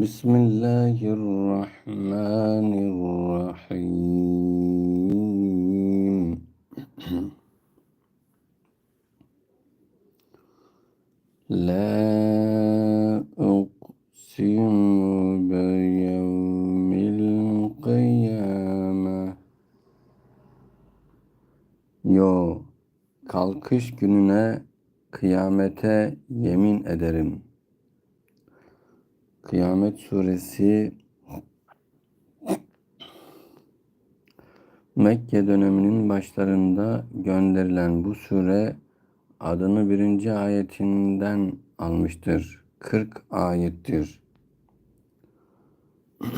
بسم الله الرحمن الرحيم لا أقسم بيوم القيامة Yo, kalkış gününe, kıyamete yemin ederim. Kıyamet suresi Mekke döneminin başlarında gönderilen bu sure adını birinci ayetinden almıştır. 40 ayettir.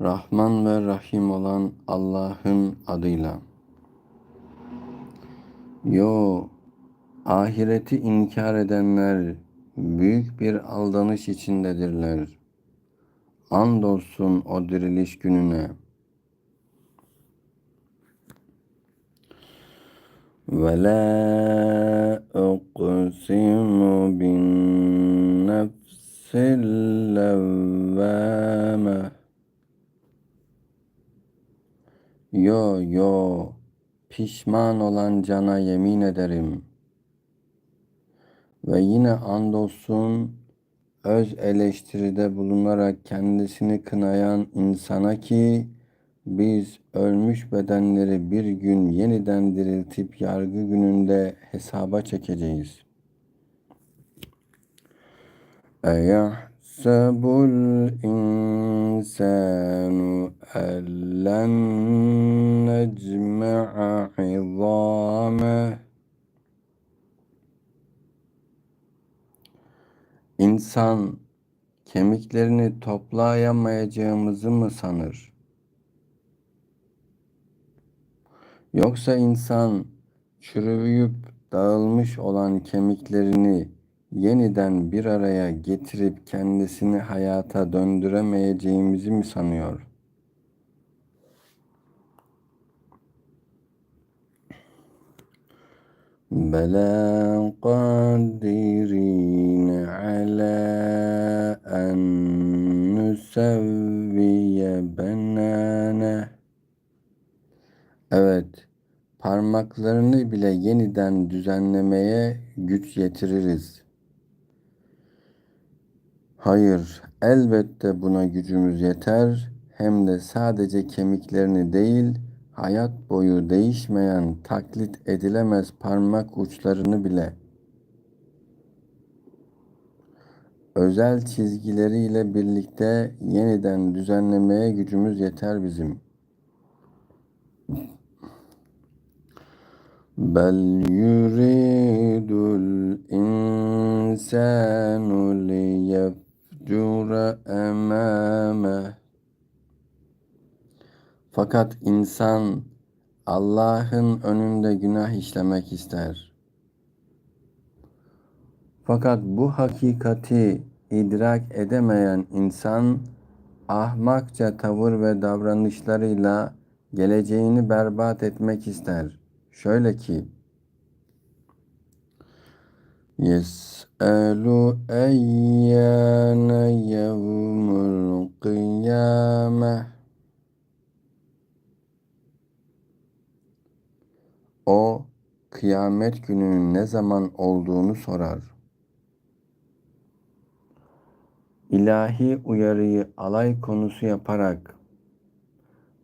Rahman ve Rahim olan Allah'ın adıyla. Yo, ahireti inkar edenler büyük bir aldanış içindedirler. Andolsun o diriliş gününe. Uqsimu bin nefsil levvame. Yo yo, pişman olan cana yemin ederim. Ve yine andolsun öz eleştiride bulunarak kendisini kınayan insana ki biz ölmüş bedenleri bir gün yeniden diriltip yargı gününde hesaba çekeceğiz. اَيَحْسَبُ الْاِنْسَانُ اَلَّنْ نَجْمَعَ عِظَامَهِ İnsan kemiklerini toplayamayacağımızı mı sanır? Yoksa insan çürüyüp dağılmış olan kemiklerini yeniden bir araya getirip kendisini hayata döndüremeyeceğimizi mi sanıyor? Bela kadiri parmaklarını bile yeniden düzenlemeye güç yetiririz. Hayır, elbette buna gücümüz yeter, hem de sadece kemiklerini değil, hayat boyu değişmeyen, taklit edilemez parmak uçlarını bile. Özel çizgileriyle birlikte yeniden düzenlemeye gücümüz yeter bizim. بل يريد الإنسان ليفجر أمامه Fakat insan Allah'ın önünde günah işlemek ister. Fakat bu hakikati idrak edemeyen insan ahmakça tavır ve davranışlarıyla geleceğini berbat etmek ister. Şöyle ki Yes'elu eyyâne yevmul kıyâmeh O kıyamet gününün ne zaman olduğunu sorar. İlahi uyarıyı alay konusu yaparak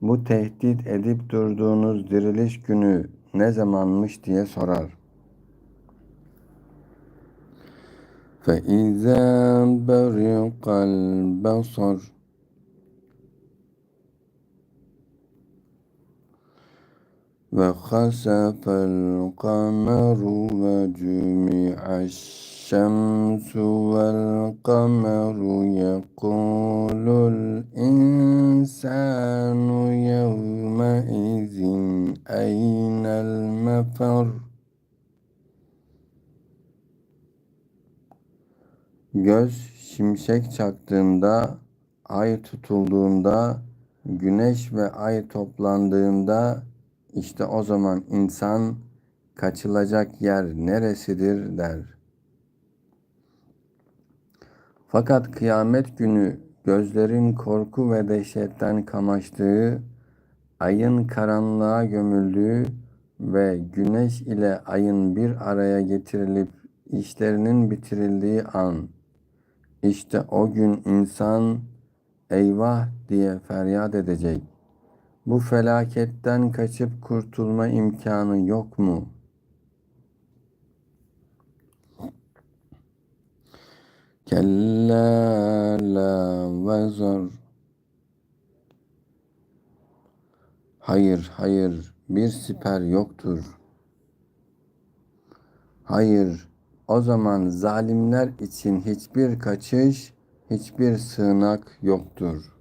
bu tehdit edip durduğunuz diriliş günü ne zamanmış diye sorar. فَإِذَا بَرِقَ الْبَصَرُ وَخَسَفَ الْقَمَرُ وَجُمِعَ الشَّمْسُ الشمس والقمر يقول الإنسان يومئذ أين المفر Göz şimşek çaktığında, ay tutulduğunda, güneş ve ay toplandığında işte o zaman insan kaçılacak yer neresidir der. Fakat kıyamet günü gözlerin korku ve dehşetten kamaştığı, ayın karanlığa gömüldüğü ve güneş ile ayın bir araya getirilip işlerinin bitirildiği an, işte o gün insan eyvah diye feryat edecek. Bu felaketten kaçıp kurtulma imkanı yok mu? Kella la vezar. Hayır, hayır, bir siper yoktur. Hayır, o zaman zalimler için hiçbir kaçış, hiçbir sığınak yoktur.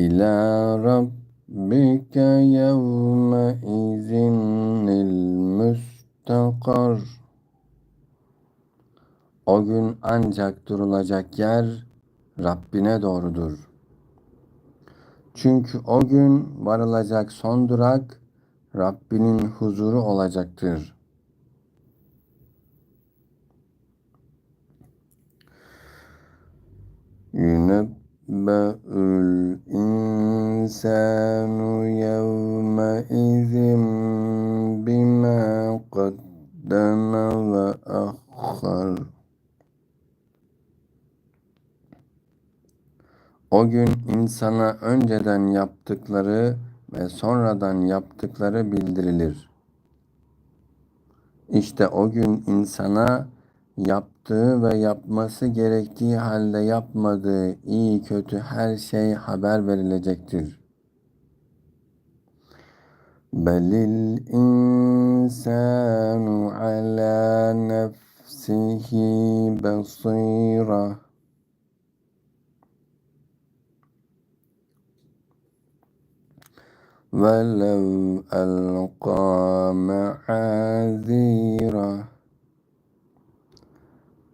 İlâ rabbike yevme izinil müstakar. O gün ancak durulacak yer Rabbine doğrudur. Çünkü o gün varılacak son durak Rabbinin huzuru olacaktır. Be'ül insanu yevme izin bima kaddeme ve ahhar. O gün insana önceden yaptıkları ve sonradan yaptıkları bildirilir. İşte o gün insana yaptığı ve yapması gerektiği halde yapmadığı iyi kötü her şey haber verilecektir. Belil insanu ala nefsihi basira. ولو ألقى معاذيره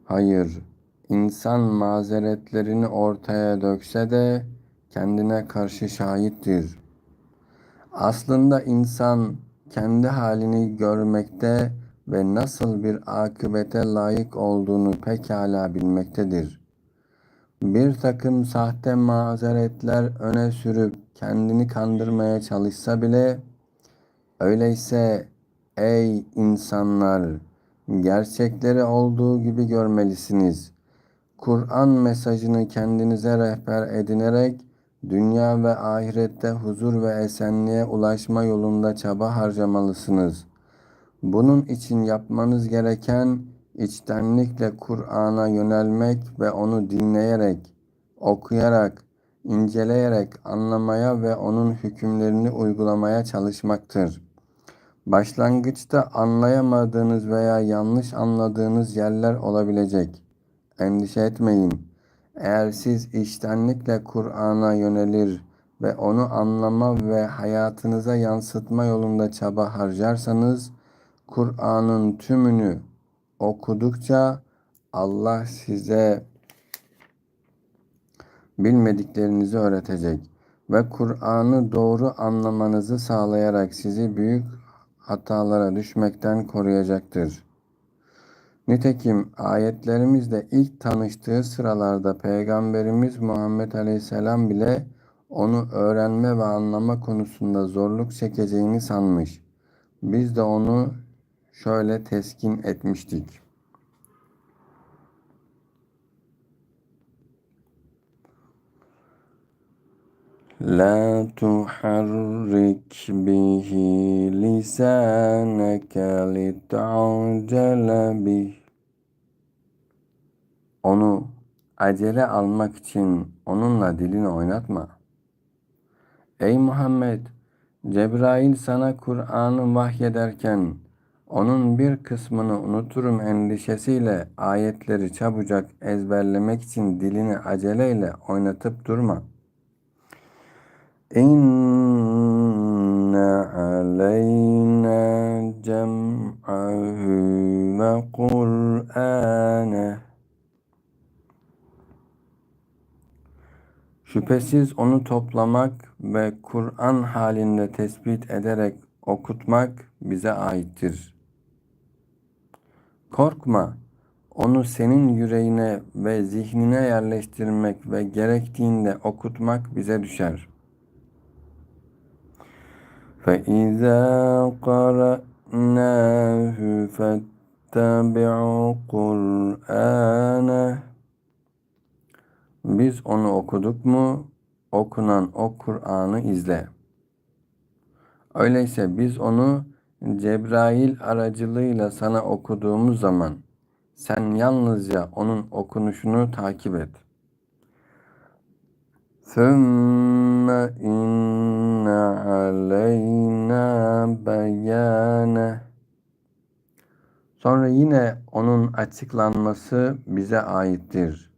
Hayır, insan mazeretlerini ortaya dökse de kendine karşı şahittir. Aslında insan kendi halini görmekte ve nasıl bir akıbete layık olduğunu pekala bilmektedir. Bir takım sahte mazeretler öne sürüp kendini kandırmaya çalışsa bile öyleyse ey insanlar gerçekleri olduğu gibi görmelisiniz. Kur'an mesajını kendinize rehber edinerek dünya ve ahirette huzur ve esenliğe ulaşma yolunda çaba harcamalısınız. Bunun için yapmanız gereken içtenlikle Kur'an'a yönelmek ve onu dinleyerek, okuyarak, inceleyerek anlamaya ve onun hükümlerini uygulamaya çalışmaktır. Başlangıçta anlayamadığınız veya yanlış anladığınız yerler olabilecek. Endişe etmeyin. Eğer siz içtenlikle Kur'an'a yönelir ve onu anlama ve hayatınıza yansıtma yolunda çaba harcarsanız, Kur'an'ın tümünü okudukça Allah size bilmediklerinizi öğretecek ve Kur'an'ı doğru anlamanızı sağlayarak sizi büyük hatalara düşmekten koruyacaktır. Nitekim ayetlerimizde ilk tanıştığı sıralarda Peygamberimiz Muhammed Aleyhisselam bile onu öğrenme ve anlama konusunda zorluk çekeceğini sanmış. Biz de onu şöyle teskin etmiştik. La tuharrik bihi lisaneke lit'acele bih. Onu acele almak için onunla dilini oynatma. Ey Muhammed! Cebrail sana Kur'an'ı vahyederken onun bir kısmını unuturum endişesiyle ayetleri çabucak ezberlemek için dilini aceleyle oynatıp durma.'' İnne aleyna cem'ahu ve Kur'ane. Şüphesiz onu toplamak ve Kur'an halinde tespit ederek okutmak bize aittir. Korkma, onu senin yüreğine ve zihnine yerleştirmek ve gerektiğinde okutmak bize düşer. فَإِذَا قَرَأْنَاهُ فَاتَّبِعُوا قُرْآنَهُ Biz onu okuduk mu, okunan o Kur'an'ı izle. Öyleyse biz onu Cebrail aracılığıyla sana okuduğumuz zaman sen yalnızca onun okunuşunu takip et. ثُمَّ Sümme inne aleyna beyane. Sonra yine onun açıklanması bize aittir.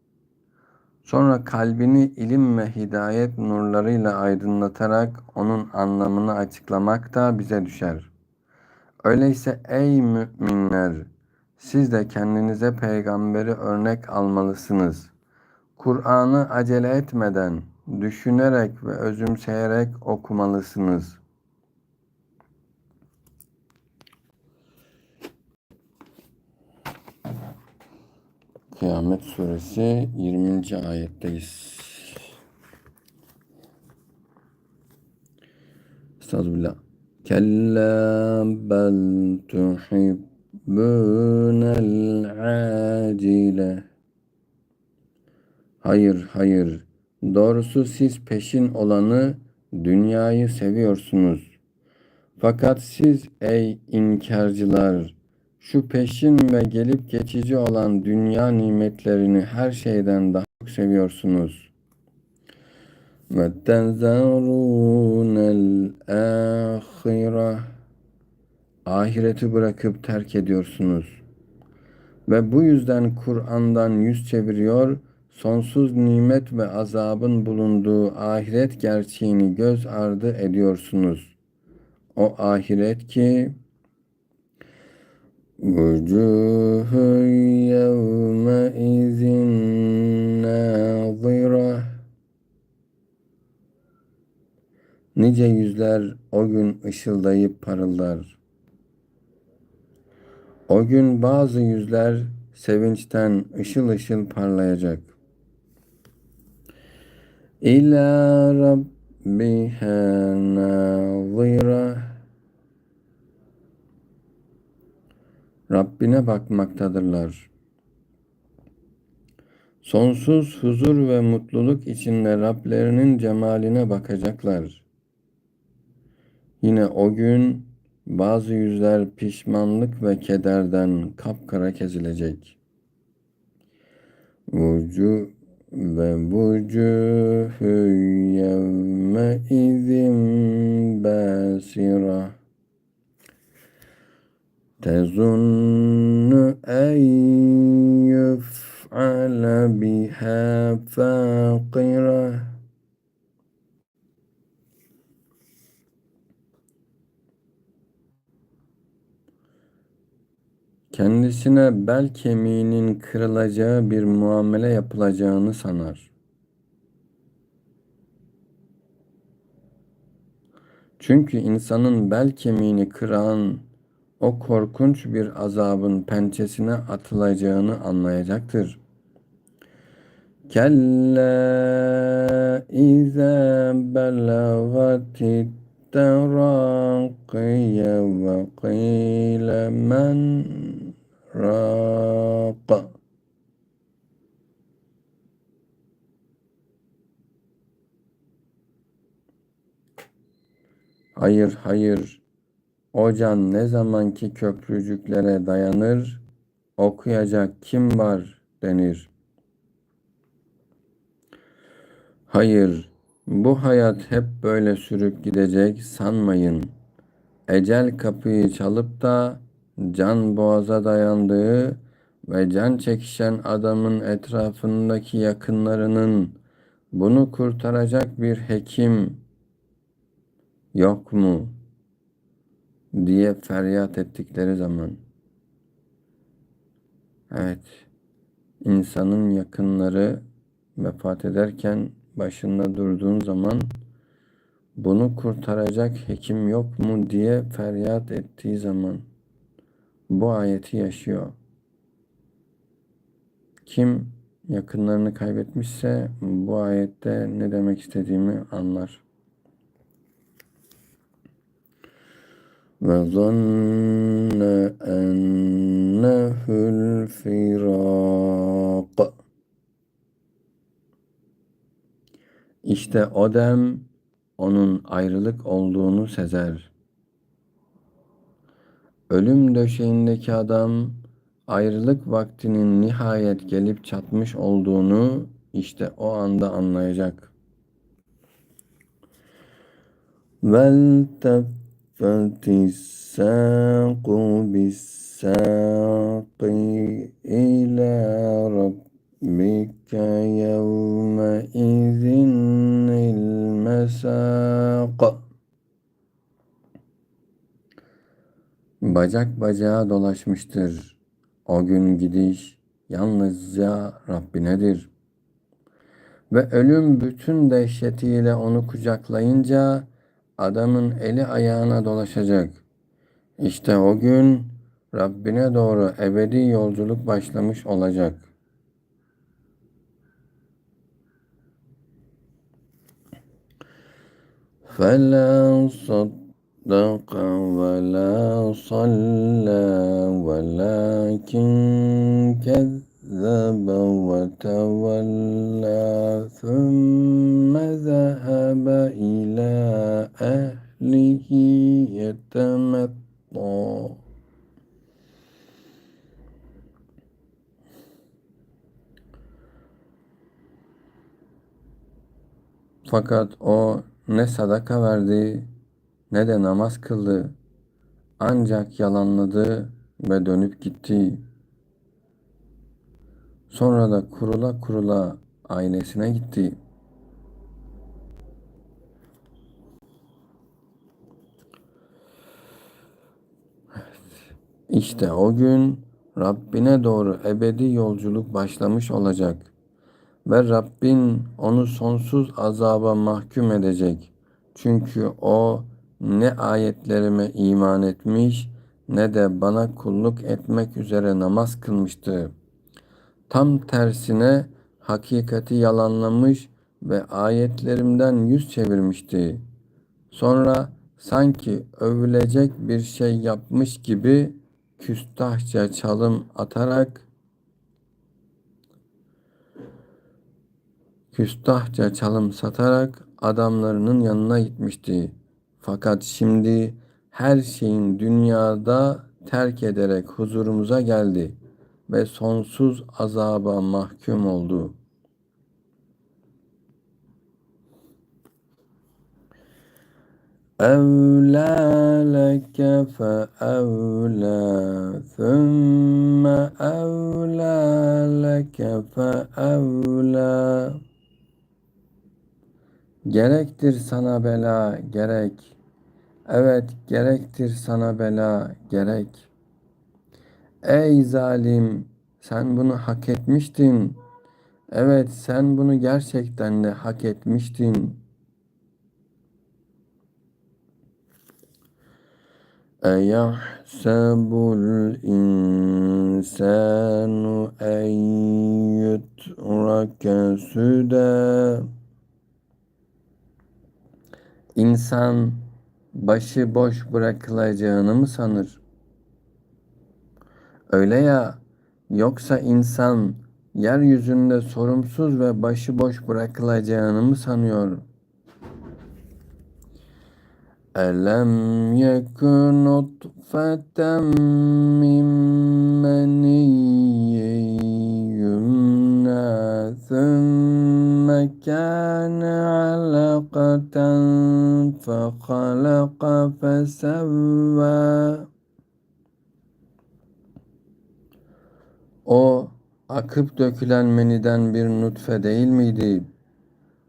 Sonra kalbini ilim ve hidayet nurlarıyla aydınlatarak onun anlamını açıklamak da bize düşer. Öyleyse ey müminler! Siz de kendinize peygamberi örnek almalısınız. Kur'an'ı acele etmeden, düşünerek ve özümseyerek okumalısınız. Kıyamet suresi 20. ayetteyiz. Estağfirullah. Kella bel tuhibbunel acile. Hayır, hayır. Doğrusu siz peşin olanı, dünyayı seviyorsunuz. Fakat siz ey inkarcılar, şu peşin ve gelip geçici olan dünya nimetlerini her şeyden daha çok seviyorsunuz. Tenzarunel ahire. Ahireti bırakıp terk ediyorsunuz. Ve bu yüzden Kur'an'dan yüz çeviriyor, sonsuz nimet ve azabın bulunduğu ahiret gerçeğini göz ardı ediyorsunuz. O ahiret ki وجوه يومئذ ناظرة Nice yüzler o gün ışıldayıp parıldar. O gün bazı yüzler sevinçten ışıl ışıl parlayacak. İlâ rabbiha nazira Rabbine bakmaktadırlar. Sonsuz huzur ve mutluluk içinde Rablerinin cemaline bakacaklar. Yine o gün bazı yüzler pişmanlık ve kederden kapkara kezilecek. Vucu ووجوه يومئذ باسرة. تظن أن يفعل بها فاقرة. Kendisine bel kemiğinin kırılacağı bir muamele yapılacağını sanar. Çünkü insanın bel kemiğini kıran o korkunç bir azabın pençesine atılacağını anlayacaktır. Kella izâ belagatit teraqiye ve qîle Hayır, hayır. O can ne zamanki köprücüklere dayanır, okuyacak kim var denir. Hayır, bu hayat hep böyle sürüp gidecek sanmayın. Ecel kapıyı çalıp da can boğaza dayandığı ve can çekişen adamın etrafındaki yakınlarının bunu kurtaracak bir hekim yok mu diye feryat ettikleri zaman evet insanın yakınları vefat ederken başında durduğun zaman bunu kurtaracak hekim yok mu diye feryat ettiği zaman bu ayeti yaşıyor. Kim yakınlarını kaybetmişse bu ayette ne demek istediğimi anlar. Zanne ennehul firak. İşte o dem onun ayrılık olduğunu sezer. Ölüm döşeğindeki adam ayrılık vaktinin nihayet gelip çatmış olduğunu işte o anda anlayacak. Vel sâqi ilâ rabbike yevme izinil mesâq. Bacak bacağa dolaşmıştır. O gün gidiş yalnızca Rabbinedir. Ve ölüm bütün dehşetiyle onu kucaklayınca adamın eli ayağına dolaşacak. İşte o gün Rabbine doğru ebedi yolculuk başlamış olacak. فَلَا صَدَّقَ وَلَا صَلَّى وَلَكِنْ كَذَّبَ وَتَوَلَّى ثُمَّ ذَهَبَ إِلَى أَهْلِهِ يَتَمَطَّى Fakat o ne sadaka verdi ne de namaz kıldı. Ancak yalanladı ve dönüp gitti. Sonra da kurula kurula ailesine gitti. İşte o gün Rabbine doğru ebedi yolculuk başlamış olacak ve Rabbin onu sonsuz azaba mahkum edecek. Çünkü o ne ayetlerime iman etmiş ne de bana kulluk etmek üzere namaz kılmıştı. Tam tersine hakikati yalanlamış ve ayetlerimden yüz çevirmişti. Sonra sanki övülecek bir şey yapmış gibi küstahça çalım atarak küstahça çalım satarak adamlarının yanına gitmişti. Fakat şimdi her şeyin dünyada terk ederek huzurumuza geldi ve sonsuz azaba mahkum oldu. أولى لك فأولى ثم أولى لك فأولى Gerektir sana bela gerek. Evet gerektir sana bela gerek. Ey zalim sen bunu hak etmiştin. Evet sen bunu gerçekten de hak etmiştin. أيحسب الإنسان أن يترك سدى İnsan başı boş bırakılacağını mı sanır? Öyle ya, yoksa insan yeryüzünde sorumsuz ve başıboş bırakılacağını mı sanıyor? ألم يك نطفة من مني يمنى ثم كان علقة فخلق فسوى O akıp dökülen meniden bir nutfe değil miydi?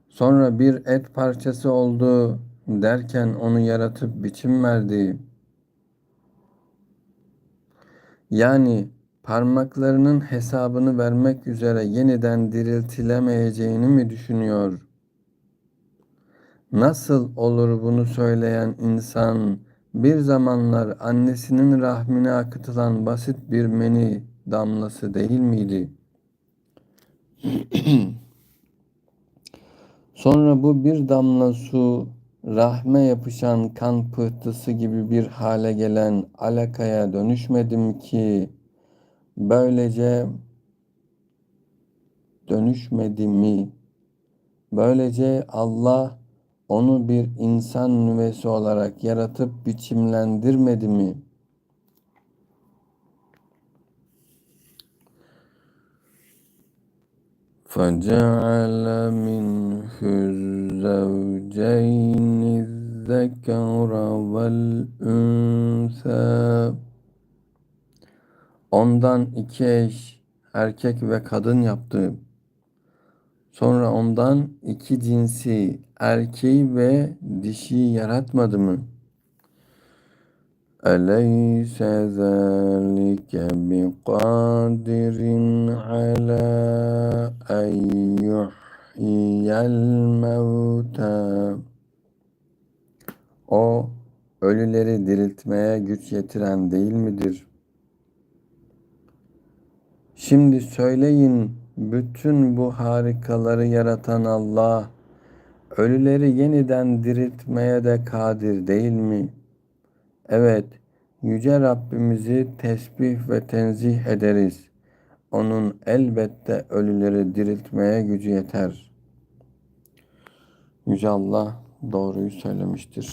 Sonra bir et parçası oldu derken onu yaratıp biçim verdi. Yani parmaklarının hesabını vermek üzere yeniden diriltilemeyeceğini mi düşünüyor? Nasıl olur bunu söyleyen insan bir zamanlar annesinin rahmine akıtılan basit bir meni damlası değil miydi? Sonra bu bir damla su rahme yapışan kan pıhtısı gibi bir hale gelen alakaya dönüşmedim ki böylece dönüşmedi mi? Böylece Allah onu bir insan nüvesi olarak yaratıp biçimlendirmedi mi? فجعل منه الزوجين الذكر والأنثى Ondan iki eş, erkek ve kadın yaptı. Sonra ondan iki cinsi, erkeği ve dişiyi yaratmadı mı? أليس ذلك بقادر على أن يحيي الموتى O ölüleri diriltmeye güç yetiren değil midir? Şimdi söyleyin bütün bu harikaları yaratan Allah ölüleri yeniden diriltmeye de kadir değil mi? Evet, Yüce Rabbimizi tesbih ve tenzih ederiz. Onun elbette ölüleri diriltmeye gücü yeter. Yüce Allah doğruyu söylemiştir.